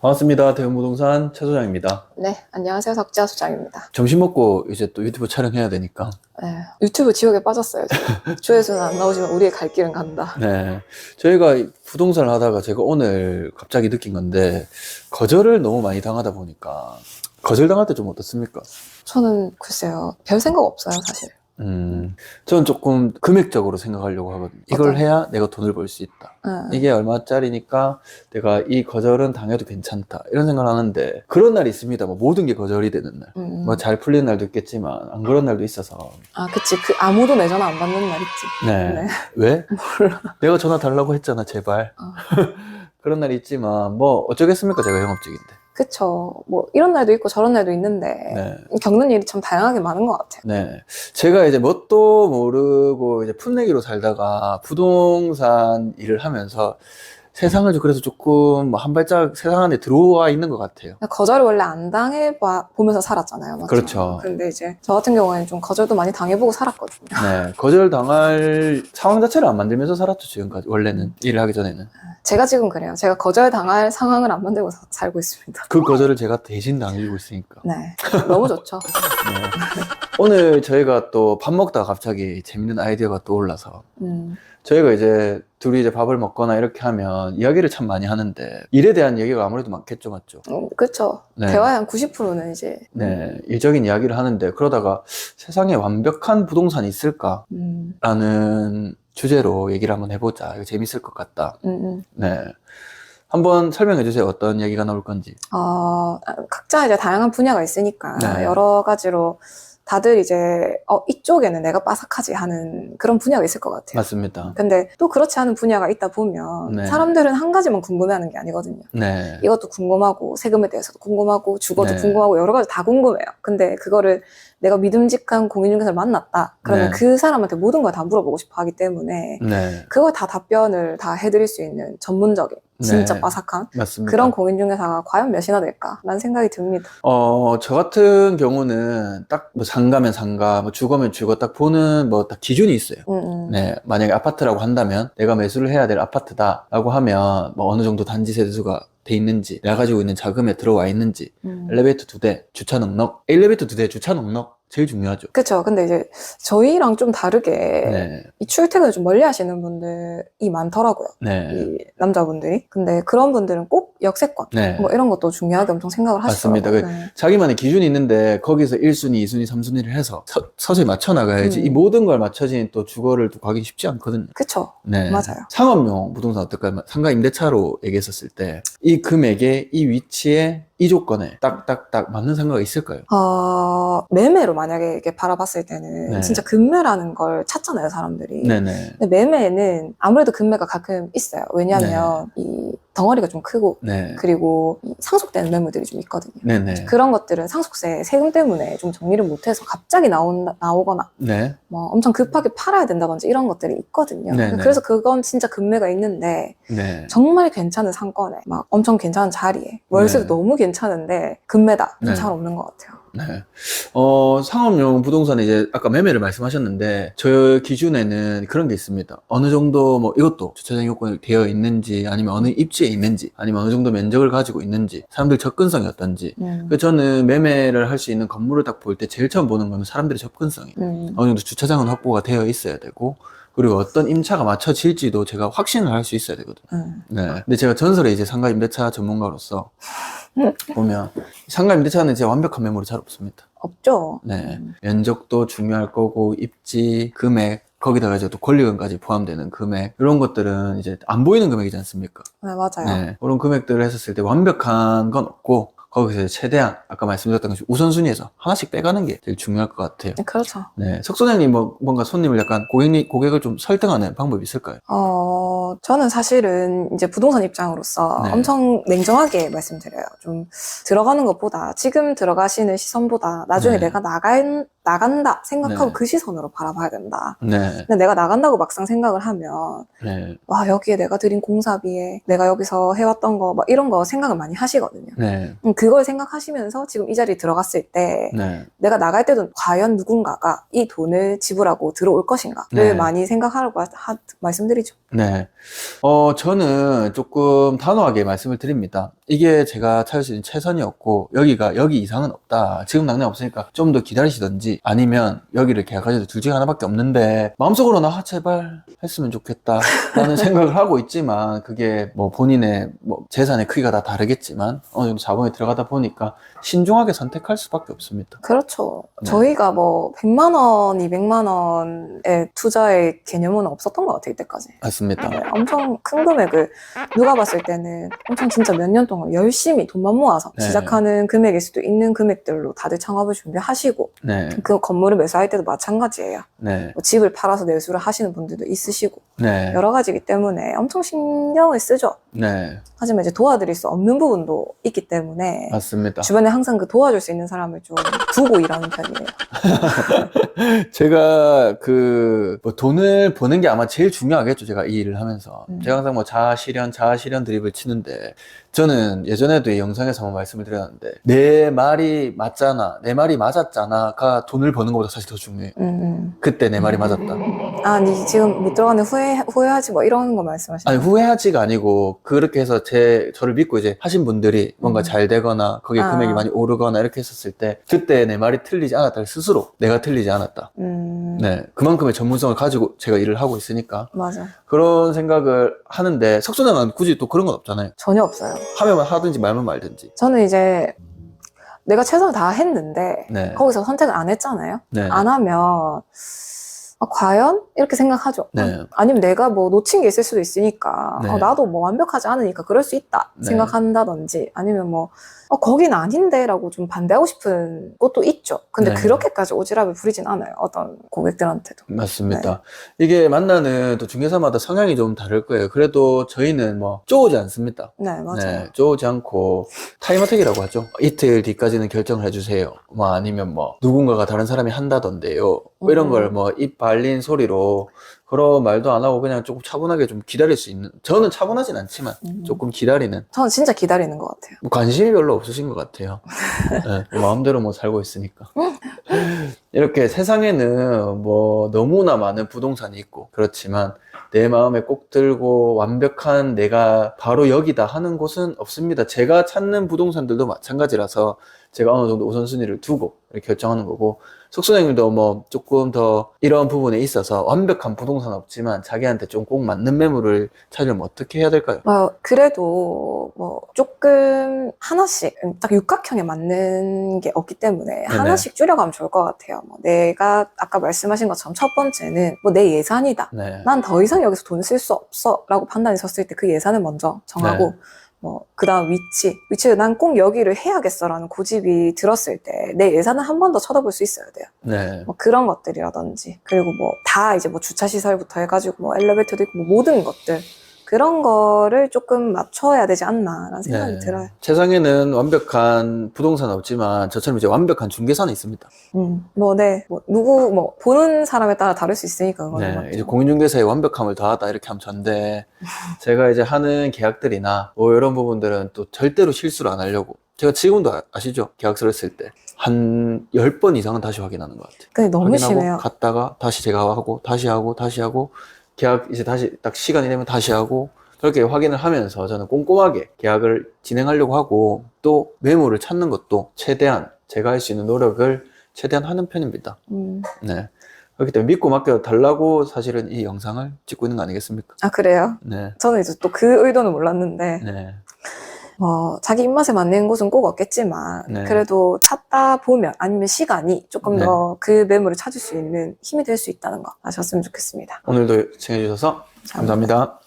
반갑습니다. 대형부동산 최 소장입니다. 네, 안녕하세요. 석지아 소장입니다. 점심 먹고 이제 또 유튜브 촬영해야 되니까. 네, 유튜브 지옥에 빠졌어요. 지금. 조회수는 안 나오지만 우리의 갈 길은 간다. 네. 저희가 이 부동산을 하다가 제가 오늘 갑자기 느낀 건데, 거절을 너무 많이 당하다 보니까, 거절당할 때 좀 어떻습니까? 저는 글쎄요, 별 생각 없어요, 사실. 음, 저는 조금 금액적으로 생각하려고 하거든요. 이걸 어떤? 해야 내가 돈을 벌 수 있다. 네. 이게 얼마짜리니까 내가 이 거절은 당해도 괜찮다. 이런 생각을 하는데, 그런 날이 있습니다. 뭐 모든 게 거절이 되는 날. 음. 뭐잘 풀리는 날도 있겠지만, 안 그런 날도 있어서. 아, 그치. 그 아무도 내 전화 안 받는 날 있지. 네. 네. 왜? 내가 전화 달라고 했잖아, 제발. 어. 그런 날이 있지만, 뭐, 어쩌겠습니까, 제가 영업직인데. 그쵸. 뭐, 이런 날도 있고 저런 날도 있는데, 네. 겪는 일이 참 다양하게 많은 것 같아요. 네. 제가 이제 뭣도 모르고 이제 풋내기로 살다가 부동산 일을 하면서 세상을 좀 그래서 조금 뭐 한 발짝 세상 안에 들어와 있는 것 같아요. 거절을 원래 안 당해 봐, 보면서 살았잖아요. 맞죠? 그렇죠. 근데 이제 저 같은 경우에는 좀 거절도 많이 당해보고 살았거든요. 네. 거절 당할 상황 자체를 안 만들면서 살았죠, 지금까지. 원래는. 일을 하기 전에는. 제가 지금 그래요. 제가 거절 당할 상황을 안 만들고 사- 살고 있습니다. 그 거절을 제가 대신 당해주고 있으니까. 네. 너무 좋죠. 네. 오늘 저희가 또 밥 먹다가 갑자기 재밌는 아이디어가 떠올라서 음. 저희가 이제 둘이 이제 밥을 먹거나 이렇게 하면 이야기를 참 많이 하는데 일에 대한 얘기가 아무래도 많겠죠, 맞죠? 음, 그쵸. 네. 대화의 한 90%는 이제. 네, 일적인 이야기를 하는데 그러다가 세상에 완벽한 부동산이 있을까라는 음, 주제로 얘기를 한번 해보자. 이거 재밌을 것 같다. 음, 음. 네. 한번 설명해 주세요. 어떤 얘기가 나올 건지. 어, 각자 이제 다양한 분야가 있으니까 네. 여러 가지로 다들 이제 어, 이쪽에는 내가 빠삭하지 하는 그런 분야가 있을 것 같아요. 맞습니다. 근데 또 그렇지 않은 분야가 있다 보면 네. 사람들은 한 가지만 궁금해하는 게 아니거든요. 네. 이것도 궁금하고 세금에 대해서도 궁금하고 주거도 네. 궁금하고 여러 가지 다 궁금해요. 근데 그거를 내가 믿음직한 공인중개사를 만났다. 그러면 네. 그 사람한테 모든 걸 다 물어보고 싶어 하기 때문에 네. 그걸 다 답변을 다 해드릴 수 있는 전문적인 진짜 네. 빠삭한 맞습니다. 그런 공인중개사가 과연 몇이나 될까라는 생각이 듭니다. 어, 저 같은 경우는 딱 뭐 상가면 상가, 뭐 주거면 주거 딱 보는 뭐 딱 기준이 있어요. 음, 음. 네, 만약에 아파트라고 한다면 내가 매수를 해야 될 아파트다라고 하면 뭐 어느 정도 단지 세대수가 돼 있는지, 내가 가지고 있는 자금에 들어와 있는지, 음. 엘리베이터 두 대, 주차 넉넉, 엘리베이터 두 대, 주차 넉넉 제일 중요하죠. 그쵸. 근데 이제 저희랑 좀 다르게 네, 이 출퇴근을 좀 멀리 하시는 분들이 많더라고요. 네, 이 남자분들이. 근데 그런 분들은 꼭 역세권 네. 뭐 이런 것도 중요하게 엄청 생각을 맞습니다. 하시더라고요. 네. 자기만의 기준이 있는데 거기서 1순위, 2순위, 3순위를 해서 서, 서서히 맞춰 나가야지 음. 이 모든 걸 맞춰진 또 주거를 또 가기 쉽지 않거든요. 그쵸. 네. 맞아요. 상업용 부동산 어떨까요? 상가 임대차로 얘기했었을 때 이 금액에 이 위치에 이 조건에 딱딱딱 맞는 상가가 있을까요? 어, 매매로 만약에 이렇게 바라봤을 때는 네. 진짜 금매라는 걸 찾잖아요, 사람들이. 네네. 근데 매매는 아무래도 금매가 가끔 있어요. 왜냐하면 이 덩어리가 좀 크고 네. 그리고 이 상속되는 매물들이 좀 있거든요. 네네. 그런 것들은 상속세 세금 때문에 좀 정리를 못해서 갑자기 나온, 나오거나 네. 뭐 엄청 급하게 팔아야 된다든지 이런 것들이 있거든요. 네네. 그래서 그건 진짜 금매가 있는데 네. 정말 괜찮은 상권에 막 엄청 괜찮은 자리에 월세도 네. 너무 괜찮은데 금매다 좀 네. 잘 없는 것 같아요. 네. 어, 상업용 부동산에 이제 아까 매매를 말씀하셨는데 저 기준에는 그런 게 있습니다. 어느 정도 뭐 이것도 주차장 요건이 되어 있는지 아니면 어느 입지에 있는지 아니면 어느 정도 면적을 가지고 있는지 사람들 접근성이 어떤지 음. 그 저는 매매를 할 수 있는 건물을 딱 볼 때 제일 처음 보는 거는 사람들의 접근성이 음. 어느 정도 주차장은 확보가 되어 있어야 되고 그리고 어떤 임차가 맞춰질지도 제가 확신을 할 수 있어야 되거든요. 음. 네. 근데 제가 전설의 이제 상가 임대차 전문가로서 음. 보면 상가 임대차는 이제 완벽한 매물이 잘 없습니다. 없죠. 네. 음. 면적도 중요할 거고 입지, 금액 거기다가 이제 또 권리금까지 포함되는 금액 이런 것들은 이제 안 보이는 금액이지 않습니까? 네, 맞아요. 네. 그런 금액들을 했었을 때 완벽한 건 없고 거기서 최대한 아까 말씀드렸던 것이 우선순위에서 하나씩 빼가는 게 제일 중요할 것 같아요. 네, 그렇죠. 네. 석 소장님 뭐 뭔가 손님을 약간 고객 고객을 좀 설득하는 방법이 있을까요? 어, 저는 사실은 이제 부동산 입장으로서 네. 엄청 냉정하게 말씀드려요. 좀 들어가는 것보다 지금 들어가시는 시선보다 나중에 네. 내가 나간, 나간다 생각하고 네. 그 시선으로 바라봐야 된다. 네. 근데 내가 나간다고 막상 생각을 하면 네. 와 여기에 내가 들인 공사비에 내가 여기서 해왔던 거 막 이런 거 생각을 많이 하시거든요. 네. 음, 그걸 생각하시면서 지금 이 자리에 들어갔을 때 네. 내가 나갈 때도 과연 누군가가 이 돈을 지불하고 들어올 것인가를 네. 많이 생각하라고 하, 하- 말씀드리죠. 네. 어, 저는 조금 단호하게 말씀을 드립니다. 이게 제가 찾을 수 있는 최선이었고, 여기가, 여기 이상은 없다. 지금 당장 없으니까 좀 더 기다리시던지, 아니면 여기를 계약하셔도 둘 중에 하나밖에 없는데, 마음속으로는, 아, 제발 했으면 좋겠다. 라는 생각을 하고 있지만, 그게 뭐 본인의 뭐 재산의 크기가 다 다르겠지만, 어느 정도 자본이 들어가다 보니까, 신중하게 선택할 수밖에 없습니다. 그렇죠. 네. 저희가 뭐 100만 원, 200만 원의 투자의 개념은 없었던 것 같아요, 이때까지. 맞습니다. 네, 엄청 큰 금액을 누가 봤을 때는 엄청 진짜 몇 년 동안 열심히 돈만 모아서 네. 시작하는 금액일 수도 있는 금액들로 다들 창업을 준비하시고 네, 그 건물을 매수할 때도 마찬가지예요. 네, 뭐 집을 팔아서 매수를 하시는 분들도 있으시고 네, 여러 가지이기 때문에 엄청 신경을 쓰죠. 네, 하지만 이제 도와드릴 수 없는 부분도 있기 때문에 맞습니다. 주변에 항상 그 도와줄 수 있는 사람을 좀 두고 일하는 편이에요. 제가 그 뭐 돈을 버는 게 아마 제일 중요하겠죠. 제가 이 일을 하면서 음. 제가 항상 뭐 자아 실현, 자아 실현 드립을 치는데 저는 예전에도 이 영상에서 한번 말씀을 드렸는데 내 말이 맞잖아, 내 말이 맞았잖아가 돈을 버는 것보다 사실 더 중요해요. 음, 음. 그때 내 말이 맞았다. 아, 니 지금 못 들어가는 후회 후회하지 뭐 이런 거 말씀하시는 아니 후회하지가 아니고 그렇게 해서 제 저를 믿고 이제 하신 분들이 뭔가 음. 잘 되거나 거기에 아. 금액이 많이 오르거나 이렇게 했었을 때 그때 내 말이 틀리지 않았다 스스로 내가 틀리지 않았다. 음, 네, 그만큼의 전문성을 가지고 제가 일을 하고 있으니까 맞아. 그런 생각을 하는데 석소장은 굳이 또 그런 건 없잖아요. 전혀 없어요. 하면 하든지 말면 말든지. 저는 이제 내가 최선을 다 했는데 네, 거기서 선택을 안 했잖아요. 네, 안 하면 아, 과연 이렇게 생각하죠. 네. 아니면 내가 뭐 놓친 게 있을 수도 있으니까 네. 어, 나도 뭐 완벽하지 않으니까 그럴 수 있다 네. 생각한다든지 아니면 뭐 어, 거긴 아닌데 라고 좀 반대하고 싶은 것도 있죠. 근데 네. 그렇게까지 오지랖을 부리진 않아요. 어떤 고객들한테도. 맞습니다. 이게 만나는 또 중개사마다 성향이 좀 다를 거예요. 그래도 저희는 뭐 쪼오지 않습니다. 네, 맞아요. 네, 쪼오지 않고 타임어택이라고 하죠. 이틀 뒤까지는 결정을 해주세요. 뭐 아니면 뭐 누군가가 다른 사람이 한다던데요. 뭐 이런 음. 걸뭐 입 발린 소리로 그런 말도 안 하고 그냥 조금 차분하게 좀 기다릴 수 있는. 저는 차분하진 않지만 음. 조금 기다리는. 저는 진짜 기다리는 것 같아요. 뭐 관심이 별로 없으신 것 같아요. 네, 뭐 마음대로 뭐 살고 있으니까. 이렇게 세상에는 뭐 너무나 많은 부동산이 있고 그렇지만 내 마음에 꼭 들고 완벽한 내가 바로 여기다 하는 곳은 없습니다. 제가 찾는 부동산들도 마찬가지라서 제가 어느 정도 우선순위를 두고 이렇게 결정하는 거고 속소장님도 뭐 조금 더 이런 부분에 있어서 완벽한 부동산 없지만 자기한테 좀 꼭 맞는 매물을 찾으려면 어떻게 해야 될까요? 뭐, 그래도 뭐 조금 하나씩 딱 육각형에 맞는 게 없기 때문에 하나씩 줄여가면 좋을 것 같아요. 뭐 내가 아까 말씀하신 것처럼 첫 번째는 뭐 내 예산이다. 네. 난더 이상 여기서 돈 쓸 수 없어 라고 판단이 섰을 때 그 예산을 먼저 정하고 네. 뭐 그 다음 위치 위치를 난 꼭 여기를 해야겠어라는 고집이 들었을 때 내 예산을 한 번 더 쳐다볼 수 있어야 돼요. 네. 뭐 그런 것들이라든지 그리고 뭐 다 이제 뭐 주차 시설부터 해가지고 뭐 엘리베이터도 있고 뭐 모든 것들 그런 거를 조금 맞춰야 되지 않나라는 생각이 네. 들어요. 세상에는 완벽한 부동산 없지만 저처럼 이제 완벽한 중개사는 있습니다. 음, 뭐 네, 뭐 누구 뭐 보는 사람에 따라 다를 수 있으니까 그거는 네, 맞죠. 이제 공인중개사의 완벽함을 더하다 이렇게 하면 전데 제가 이제 하는 계약들이나 뭐 이런 부분들은 또 절대로 실수를 안 하려고 제가 지금도 아- 아시죠? 계약서를 쓸 때 한 10번 이상은 다시 확인하는 것 같아요. 근데 너무 확인하고 심해요. 갔다가 다시 제가 하고 다시 하고 다시 하고 계약 이제 다시 딱 시간이 되면 다시 하고 그렇게 확인을 하면서 저는 꼼꼼하게 계약을 진행하려고 하고 또 매물을 찾는 것도 최대한 제가 할 수 있는 노력을 최대한 하는 편입니다. 음. 네. 그렇기 때문에 믿고 맡겨 달라고 사실은 이 영상을 찍고 있는 거 아니겠습니까? 아 그래요? 네. 저는 이제 또 그 의도는 몰랐는데 네. 뭐 자기 입맛에 맞는 곳은 꼭 없겠지만 네. 그래도 찾다 보면 아니면 시간이 조금 네. 더 그 매물을 찾을 수 있는 힘이 될 수 있다는 거 아셨으면 좋겠습니다. 오늘도 시청해주셔서 감사합니다.